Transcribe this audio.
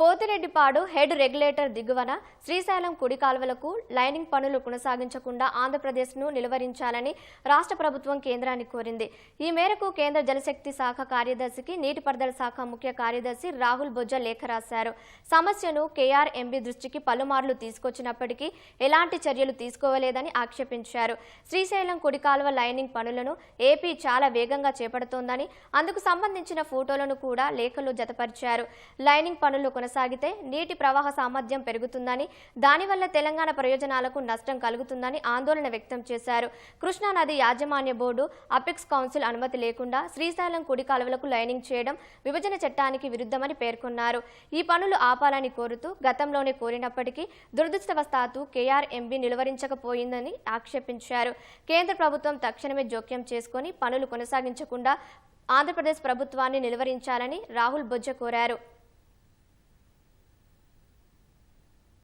Pothireddypadu head regulator దిగువన శ్రీశైలం కుడి కాలువలకు lining పనులు కొనసాగించకుండా ఆంధ్రప్రదేశ్ను నిలువరించాలని రాష్ట్ర ప్రభుత్వం కేంద్రాన్ని కోరింది. ఈ మేరకు కేంద్ర జలశక్తి శాఖ కార్యదర్శికి నీటిపారుదల శాఖ ముఖ్య కార్యదర్శి రాహుల్ బొజ్జ లేఖ రాశారు. సమస్యను కేఆర్ఎంబీ దృష్టికి పలుమార్లు తీసుకొచ్చినప్పటికీ ఎలాంటి చర్యలు తీసుకోవలేదని ఆక్షేపించారు. శ్రీశైలం కుడి కాలువ లైనింగ్ పనులను ఏపీ చాలా వేగంగా చేపడుతోందని అందుకు సంబంధించిన ఫోటోలను కూడా లేఖలో జతపరిచారు. లైనింగ్ పనులు కొనసాగితే నీటి ప్రవాహ సామర్థ్యం పెరుగుతుందని దానివల్ల తెలంగాణ ప్రయోజనాలకు నష్టం కలుగుతుందని ఆందోళన వ్యక్తం చేశారు. కృష్ణానది యాజమాన్య బోర్డు అపెక్స్ కౌన్సిల్ అనుమతి లేకుండా శ్రీశైలం కుడి కాలువలకు లైనింగ్ చేయడం విభజన చట్టానికి విరుద్ధమని పేర్కొన్నారు. ఈ పనులు ఆపాలని కోరుతూ గతంలోనే కోరినప్పటికీ దురదృష్టవశాత్తు కేఆర్ఎంబీ నిలువరించకపోయిందని ఆక్షేపించారు. కేంద్ర ప్రభుత్వం తక్షణమే జోక్యం చేసుకొని పనులు కొనసాగించకుండా ఆంధ్రప్రదేశ్ ప్రభుత్వాన్ని నిలువరించాలని రాహుల్ బొజ్జ కోరారు.